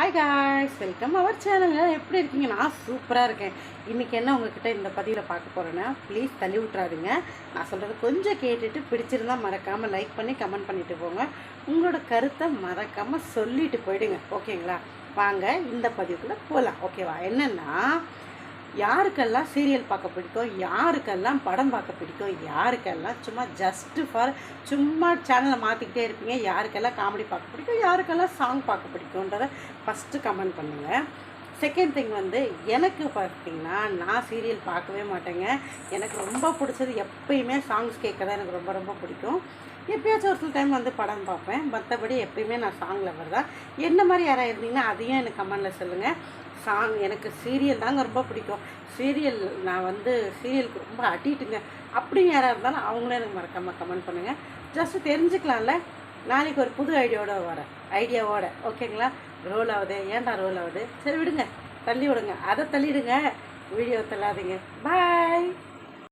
Hi guys welcome our channel எப்படி இருக்கீங்க? நான் சூப்பராக இருக்கேன். இன்றைக்கி என்ன உங்ககிட்ட இந்த பதிவில் பார்க்க போகிறேன்னா ப்ளீஸ் தள்ளி விட்றாருங்க நான் சொல்கிறது கொஞ்சம் கேட்டுட்டு பிடிச்சிருந்தா மறக்காமல் லைக் பண்ணி கமெண்ட் பண்ணிட்டு போங்க. உங்களோட கருத்தை மறக்காமல் சொல்லிட்டு போயிடுங்க. ஓகேங்களா வாங்க இந்த பதிவுக்குள்ளே போகலாம் ஓகேவா என்னென்னா யாருக்கெல்லாம் சீரியல் பார்க்க பிடிக்கும் யாருக்கெல்லாம் படம் பார்க்க பிடிக்கும் யாருக்கெல்லாம் சும்மா ஜஸ்ட்டு ஃபார் சும்மா சேனலை மாற்றிக்கிட்டே இருப்பீங்க யாருக்கெல்லாம் காமெடி பார்க்க பிடிக்கும் யாருக்கெல்லாம் சாங் பார்க்க பிடிக்குன்றத ஃபஸ்ட்டு கமெண்ட் பண்ணுங்கள் செகண்ட் திங் வந்து எனக்கு பார்த்தீங்கன்னா நான் சீரியல் பார்க்கவே மாட்டேங்க. எனக்கு ரொம்ப பிடிச்சது எப்பயுமே சாங்ஸ் கேட்க தான் எனக்கு ரொம்ப ரொம்ப பிடிக்கும். எப்பயாச்சும் ஒரு சில டைம் வந்து படம் பார்ப்பேன். மற்றபடி எப்பயுமே நான் சாங் லவர் தான். என்ன மாதிரி யாராக இருந்தீங்கன்னா அதையும் எனக்கு கமெண்டில் சொல்லுங்கள் சாங் எனக்கு சீரியல் தாங்க ரொம்ப பிடிக்கும். சீரியல் நான் வந்து சீரியலுக்கு ரொம்ப அட்டிட்டுங்க அப்படி யாராக இருந்தாலும் அவங்களும் எனக்கு மறக்காமல் கமெண்ட் பண்ணுங்கள் ஜஸ்ட்டு தெரிஞ்சுக்கலாம்ல. நாளைக்கு ஒரு புது ஐடியாவோட வரேன். ஐடியாவோட ஓகேங்களா ரோல் ஆகுது ஏன்டா ரோல் ஆகுது சரி விடுங்க. தள்ளி விடுங்க. அதை தள்ளிவிடுங்க வீடியோ தள்ளாதீங்க. பாய்